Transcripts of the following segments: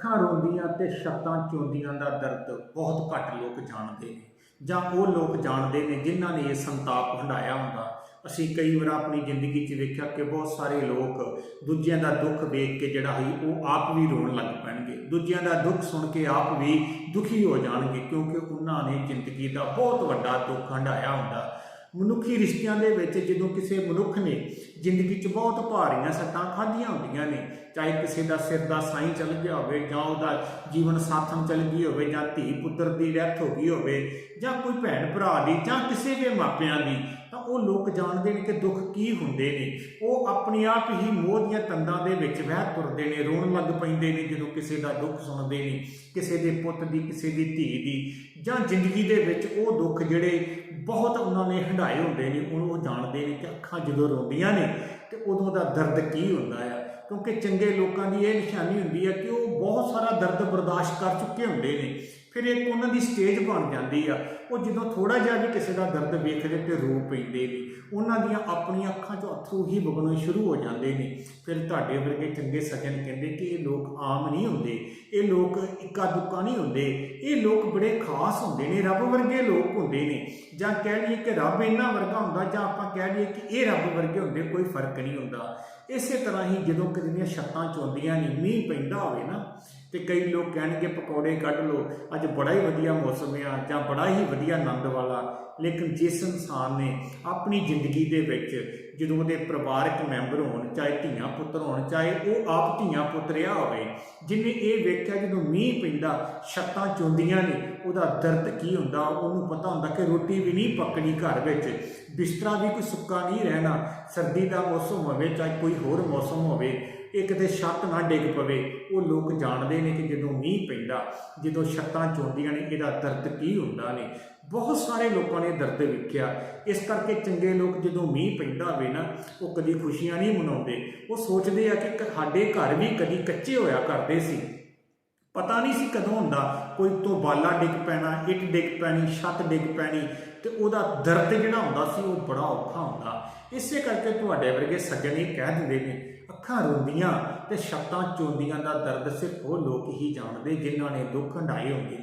ਅੱਖਾਂ ਰੋਂਦੀਆਂ ਤੇ ਛੱਤਾਂ ਚੋਂਦੀਆਂ ਦਾ ਦਰਦ ਬਹੁਤ ਘੱਟ ਲੋਕ ਜਾਣਦੇ ਨੇ। ਜਾਂ ਉਹ ਲੋਕ ਜਾਣਦੇ ਨੇ ਜਿਨ੍ਹਾਂ ਨੇ ਇਹ ਸੰਤਾਪ ਹੰਡਾਇਆ ਹੁੰਦਾ। ਅਸੀਂ ਕਈ ਵਾਰ ਆਪਣੀ ਜ਼ਿੰਦਗੀ 'ਚ ਵੇਖਿਆ ਕਿ ਬਹੁਤ ਸਾਰੇ ਲੋਕ ਦੂਜਿਆਂ ਦਾ ਦੁੱਖ ਵੇਖ ਕੇ ਜਿਹੜਾ ਹੀ ਉਹ ਆਪ ਵੀ ਰੋਣ ਲੱਗ ਪੈਣਗੇ। ਦੂਜਿਆਂ ਦਾ ਦੁੱਖ ਸੁਣ ਕੇ ਆਪ ਵੀ ਦੁਖੀ ਹੋ ਜਾਣਗੇ ਕਿਉਂਕਿ ਉਹਨਾਂ ਨੇ ਜ਼ਿੰਦਗੀ ਦਾ ਬਹੁਤ ਵੱਡਾ ਦੁੱਖ ਹੰਡਾਇਆ ਹੁੰਦਾ। ਮਨੁੱਖੀ ਰਿਸ਼ਤਿਆਂ ਦੇ ਵਿੱਚ ਜਦੋਂ ਕਿਸੇ ਮਨੁੱਖ ਨੇ ਜ਼ਿੰਦਗੀ 'ਚ ਬਹੁਤ ਭਾਰੀਆਂ ਸੱਟਾਂ ਖਾਧੀਆਂ ਹੁੰਦੀਆਂ ਨੇ, ਚਾਹੇ ਕਿਸੇ ਦਾ ਸਿਰ ਦਾ ਸਾਈਂ ਚੱਲ ਗਿਆ ਹੋਵੇ ਜਾਂ ਉਹਦਾ ਜੀਵਨ ਸਾਥਣ ਚੱਲ ਗਈ ਹੋਵੇ ਜਾਂ ਧੀ ਪੁੱਤਰ ਦੀ ਡੈਥ ਹੋ ਗਈ ਹੋਵੇ ਜਾਂ ਕੋਈ ਭੈਣ ਭਰਾ ਦੀ ਜਾਂ ਕਿਸੇ ਦੇ ਮਾਪਿਆਂ ਦੀ, ਤਾਂ ਉਹ ਲੋਕ ਜਾਣਦੇ ਨੇ ਕਿ ਦੁੱਖ ਕੀ ਹੁੰਦੇ ਨੇ। ਉਹ ਆਪਣੇ ਆਪ ਹੀ ਮੋਹ ਦੀਆਂ ਤੰਦਾਂ ਦੇ ਵਿੱਚ ਵਹਿ ਤੁਰਦੇ ਨੇ, ਰੋਣ ਲੱਗ ਪੈਂਦੇ ਨੇ ਜਦੋਂ ਕਿਸੇ ਦਾ ਦੁੱਖ ਸੁਣਦੇ ਨੇ, ਕਿਸੇ ਦੇ ਪੁੱਤ ਦੀ, ਕਿਸੇ ਦੀ ਧੀ ਦੀ ਜਾਂ ਜ਼ਿੰਦਗੀ ਦੇ ਵਿੱਚ ਉਹ ਦੁੱਖ ਜਿਹੜੇ ਬਹੁਤ ਉਹਨਾਂ ਨੇ ਹੰਡਾਏ ਹੁੰਦੇ ਨੇ, ਉਹਨੂੰ ਉਹ ਜਾਣਦੇ ਨੇ ਕਿ ਅੱਖਾਂ ਜਦੋਂ ਰੋਂਦੀਆਂ ਨੇ ਤੇ ਉਦੋਂ ਦਾ ਦਰਦ ਕੀ ਹੁੰਦਾ ਆ। ਕਿਉਂਕਿ ਚੰਗੇ ਲੋਕਾਂ ਦੀ ਇਹ ਨਿਸ਼ਾਨੀ ਹੁੰਦੀ ਹੈ ਕਿ ਉਹ ਦਰਦ ਬਰਦਾਸ਼ਤ ਕਰ ਚੁੱਕੇ ਹੁੰਦੇ ਨੇ। ਫਿਰ ਇੱਕ ਉਹਨਾਂ ਦੀ ਸਟੇਜ ਬਣ ਜਾਂਦੀ ਆ। ਉਹ ਜਦੋਂ ਥੋੜਾ ਜਿਹਾ ਵੀ ਕਿਸੇ ਦਾ ਦਰਦ ਵੇਖਦੇ ਤੇ ਰੋ ਪੈਂਦੇ ਨੇ। ਉਹਨਾਂ ਦੀਆਂ ਆਪਣੀਆਂ ਅੱਖਾਂ 'ਚੋਂ ਅਥਰੂ ਹੀ ਵਗਣੇ ਸ਼ੁਰੂ ਹੋ ਜਾਂਦੇ ਨੇ। ਫਿਰ ਤੁਹਾਡੇ ਵਰਗੇ ਚੰਗੇ ਸੱਜਣ ਕਹਿੰਦੇ ਕਿ ਇਹ ਲੋਕ ਆਮ ਨਹੀਂ ਹੁੰਦੇ। ਇਹ ਲੋਕ ਇੱਕਾ ਦੁੱਕਾ ਨਹੀਂ ਹੁੰਦੇ। ਇਹ ਲੋਕ ਬੜੇ ਖਾਸ ਹੁੰਦੇ ਨੇ। ਰੱਬ ਵਰਗੇ ਲੋਕ ਹੁੰਦੇ ਨੇ। ਜਾਂ ਕਹਿ ਲਈਏ ਕਿ ਰੱਬ ਇਹਨਾਂ ਵਰਗਾ ਹੁੰਦਾ ਜਾਂ ਆਪਾਂ ਕਹਿ ਲਈਏ ਕਿ ਇਹ ਰੱਬ ਵਰਗੇ ਹੁੰਦੇ, ਕੋਈ ਫ਼ਰਕ ਨਹੀਂ ਹੁੰਦਾ। ਇਸੇ ਤਰ੍ਹਾਂ ਹੀ ਜਦੋਂ ਕਿਸੇ ਦੀਆਂ ਛੱਤਾਂ ਚੋਂਦੀਆਂ ਨੇ, ਮੀਂਹ ਪੈਂਦਾ ਹੋਵੇ ਨਾ ਤੇ ਕਈ ਲੋਕ ਕਹਿਣਗੇ ਪਕੌੜੇ ਕੱਢ ਲਓ। ਅੱਜ ਬੜਾ ਹੀ ਵਧੀਆ ਮੌਸਮ ਆ ਜਾਂ ਬੜਾ ਹੀ ਵਧੀਆ ਆਨੰਦ ਵਾਲਾ ਲੇਕਿਨ ਜਿਸ ਇਨਸਾਨ ਨੇ ਆਪਣੀ ਜ਼ਿੰਦਗੀ ਦੇ ਵਿੱਚ ਜਦੋਂ ਉਹਦੇ ਪਰਿਵਾਰਕ ਮੈਂਬਰ ਹੋਣ, ਚਾਹੇ ਧੀਆਂ ਪੁੱਤਰ ਹੋਣ, ਚਾਹੇ ਉਹ ਆਪ ਧੀਆਂ ਪੁੱਤ ਰਿਹਾ ਹੋਵੇ, ਜਿਨੇ ਇਹ ਵੇਖਿਆ ਜਦੋਂ ਮੀਂਹ ਪੈਂਦਾ, ਛੱਤਾਂ ਚੋਂਦੀਆਂ ਨੇ, ਉਹਦਾ ਦਰਦ ਕੀ ਹੁੰਦਾ? ਉਹਨੂੰ ਪਤਾ ਹੁੰਦਾ ਕਿ ਰੋਟੀ ਵੀ ਨਹੀਂ ਪੱਕਣੀ ਘਰ ਵਿੱਚ। ਬਿਸਤਰਾ ਵੀ ਕੋਈ ਸੁੱਕਾ ਨਹੀਂ ਰਹਿਣਾ। ਸਰਦੀ ਦਾ ਮੌਸਮ ਹੋਵੇ, ਚਾਹੇ ਕੋਈ ਹੋਰ ਮੌਸਮ ਹੋਵੇ ਇਹ ਕਿਤੇ ਛੱਤ ਨਾ ਡਿੱਗ ਪਵੇ। ਉਹ ਲੋਕ ਜਾਣਦੇ ਨੇ ਕਿ ਜਦੋਂ ਮੀਂਹ ਪੈਂਦਾ, ਜਦੋਂ ਛੱਤਾਂ ਚੋਂਦੀਆਂ ਨੇ, ਇਹਦਾ ਦਰਦ ਕੀ ਹੁੰਦਾ ਨੇ? ਬਹੁਤ ਸਾਰੇ ਲੋਕਾਂ ਨੇ ਦਰਦ ਵੇਖਿਆ। ਇਸ ਕਰਕੇ ਚੰਗੇ ਲੋਕ ਜਦੋਂ ਮੀਂਹ ਪੈਂਦਾ ਹੋਵੇ ਨਾ, ਉਹ ਕਦੀ ਖੁਸ਼ੀਆਂ ਨਹੀਂ ਮਨਾਉਂਦੇ। ਉਹ ਸੋਚਦੇ ਆ ਕਿ ਸਾਡੇ ਘਰ ਵੀ ਕਦੀ ਕੱਚੇ ਹੋਇਆ ਕਰਦੇ ਸੀ। ਪਤਾ ਨਹੀਂ ਸੀ ਕਦੋਂ ਹੁੰਦਾ, ਕੋਈ ਤੋਂ ਬਾਲਾ ਡਿੱਗ ਪੈਣਾ, ਇੱਟ ਡਿੱਗ ਪੈਣੀ, ਛੱਤ ਡਿੱਗ ਪੈਣੀ ਤੇ ਉਹਦਾ ਦਰਦ ਜਿਹੜਾ ਹੁੰਦਾ ਸੀ, ਉਹ ਬੜਾ ਔਖਾ ਹੁੰਦਾ। ਇਸੇ ਕਰਕੇ ਤੁਹਾਡੇ ਵਰਗੇ ਸੱਜਣ ਇਹ ਕਹਿ ਦਿੰਦੇ ਨੇ, ਅੱਖਾਂ ਰੋਂਦੀਆਂ ਤੇ ਛੱਤਾਂ ਚੋਂਦੀਆਂ ਦਾ ਦਰਦ ਸਿਰਫ ਉਹ ਲੋਕ ਹੀ ਜਾਣਦੇ ਜਿਨ੍ਹਾਂ ਨੇ ਦੁੱਖ ਹੰਢਾਏ ਹੁੰਦੇ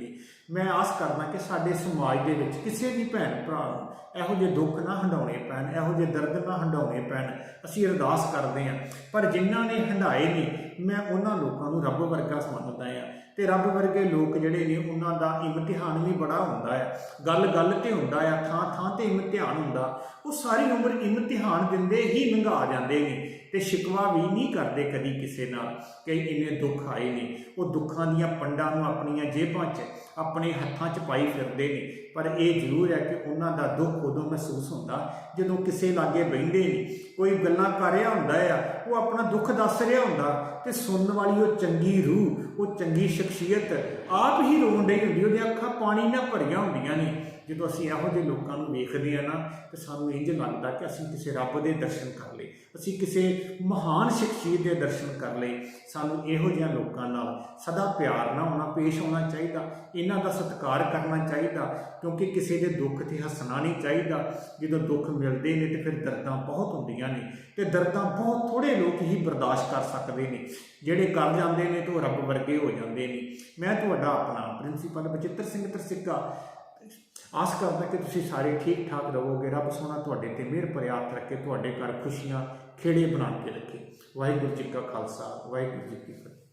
ਮੈਂ ਆਸ ਕਰਦਾ ਕਿ ਸਾਡੇ ਸਮਾਜ ਦੇ ਵਿੱਚ ਕਿਸੇ ਵੀ ਭੈਣ ਭਰਾ ਨੂੰ ਇਹੋ ਜਿਹੇ ਦੁੱਖ ਨਾ ਹੰਡਾਉਣੇ ਪੈਣ, ਇਹੋ ਜਿਹੇ ਦਰਦ ਨਾ ਹੰਡਾਉਣੇ ਪੈਣ, ਅਸੀਂ ਅਰਦਾਸ ਕਰਦੇ ਹਾਂ। ਪਰ ਜਿਨ੍ਹਾਂ ਨੇ ਹੰਡਾਏ ਨੇ ਮੈਂ ਉਹਨਾਂ ਲੋਕਾਂ ਨੂੰ ਰੱਬ ਵਰਗਾ ਸਮਝਦਾ ਹਾਂ। ਤੇ ਰੱਬ ਵਰਗੇ ਲੋਕ ਜਿਹੜੇ ਨੇ, ਉਹਨਾਂ ਦਾ ਇਮਤਿਹਾਨ ਵੀ ਬੜਾ ਹੁੰਦਾ ਹੈ ਗੱਲ ਗੱਲ ਤੇ ਹੁੰਦਾ ਆ, ਥਾਂ ਥਾਂ ਤੇ ਇਮਤਿਹਾਨ ਹੁੰਦਾ। ਉਹ ਸਾਰੀ ਉਮਰ ਇਮਤਿਹਾਨ ਦਿੰਦੇ ਹੀ ਲੰਘਾ ਜਾਂਦੇ ਨੇ ਤੇ ਸ਼ਿਕਵਾ ਵੀ ਨਹੀਂ ਕਰਦੇ ਕਦੀ ਕਿਸੇ ਨਾਲ ਕਿ ਇੰਨੇ ਦੁੱਖ ਆਏ ਨੇ। ਉਹ ਦੁੱਖਾਂ ਦੀਆਂ ਪੰਡਾਂ ਨੂੰ ਆਪਣੀਆਂ ਜੇਬਾਂ 'ਚ, ਆਪਣੇ ਹੱਥਾਂ 'ਚ ਪਾਈ ਫਿਰਦੇ ਨੇ। ਪਰ ਇਹ ਜ਼ਰੂਰ ਹੈ ਕਿ ਉਹਨਾਂ ਦਾ ਦੁੱਖ ਉਦੋਂ ਮਹਿਸੂਸ ਹੁੰਦਾ ਜਦੋਂ ਕਿਸੇ ਲਾਗੇ ਬੈਠੇ ਨੇ। ਕੋਈ ਗੱਲਾਂ ਕਰ ਰਿਹਾ ਹੁੰਦਾ ਆ, ਉਹ ਆਪਣਾ ਦੁੱਖ ਦੱਸ ਰਿਹਾ ਹੁੰਦਾ ਤੇ ਸੁਣਨ ਵਾਲੀ ਉਹ ਚੰਗੀ ਰੂਹ, ਉਹ ਚੰਗੀ ਸ਼ਖਸੀਅਤ। ਆਪ ਹੀ ਰੋਣ ਡਈ ਹੁੰਦੀ ਉਹਦੀਆਂ ਅੱਖਾਂ ਪਾਣੀ ਨਾਲ ਭਰੀਆਂ ਹੁੰਦੀਆਂ ਨੇ। ਜਦੋਂ ਅਸੀਂ ਇਹੋ ਜਿਹੇ ਲੋਕਾਂ ਨੂੰ ਵੇਖਦੇ ਆ ਨਾ, ਤੇ ਸਾਨੂੰ ਇੰਜ ਲੱਗਦਾ ਕਿ ਅਸੀਂ ਕਿਸੇ ਰੱਬ ਦੇ ਦਰਸ਼ਨ ਕਰ ਲਏ, ਅਸੀਂ ਕਿਸੇ ਮਹਾਨ ਸ਼ਖਸੀਅਤ ਦੇ ਦਰਸ਼ਨ ਕਰ ਲਏ। ਸਾਨੂੰ ਇਹੋ ਜਿਹੀਆਂ ਲੋਕਾਂ ਨਾਲ ਸਦਾ ਪਿਆਰ ਨਾਲ ਹੋਣਾ ਪੇਸ਼ ਹੋਣਾ ਚਾਹੀਦਾ, ਇਹਨਾਂ ਦਾ ਸਤਿਕਾਰ ਕਰਨਾ ਚਾਹੀਦਾ, ਕਿਉਂਕਿ ਕਿਸੇ ਦੇ ਦੁੱਖ ਤੇ ਹੱਸਣਾ ਨਹੀਂ ਚਾਹੀਦਾ। ਜਦੋਂ ਦੁੱਖ ਮਿਲਦੇ ਨੇ ਤੇ ਫਿਰ ਦਰਦਾਂ ਬਹੁਤ ਹੁੰਦੀਆਂ ਨੇ, ਤੇ ਦਰਦਾਂ ਬਹੁਤ ਥੋੜੇ ਲੋਕ ਹੀ ਬਰਦਾਸ਼ਤ ਕਰ ਸਕਦੇ ਨੇ, ਜਿਹੜੇ ਕਰ ਜਾਂਦੇ ਨੇ ਤੇ ਉਹ ਰੱਬ ਵਰਗੇ ਹੋ ਜਾਂਦੇ ਨੇ। ਮੈਂ ਤੁਹਾਡਾ ਆਪਣਾ ਪ੍ਰਿੰਸੀਪਲ ਬਚਿੱਤਰ ਸਿੰਘ ਤਰਸਿੱਕਾ ਆਸ ਕਰਦਾ ਕਿ ਤੁਸੀਂ ਸਾਰੇ ਠੀਕ ਠਾਕ ਰਹੋਗੇ। ਰੱਬ ਸੋਹਣਾ ਤੁਹਾਡੇ ਤੇ ਮਿਹਰ ਭਰਿਆ ਰੱਖੇ, ਤੁਹਾਡੇ ਘਰ ਖੁਸ਼ੀਆਂ ਖੇੜੇ ਬਣਾ ਕੇ ਰੱਖੇ। ਵਾਹਿਗੁਰੂ ਜੀ ਕਾ ਖਾਲਸਾ, ਵਾਹਿਗੁਰੂ ਜੀ ਕੀ ਫਤਿਹ।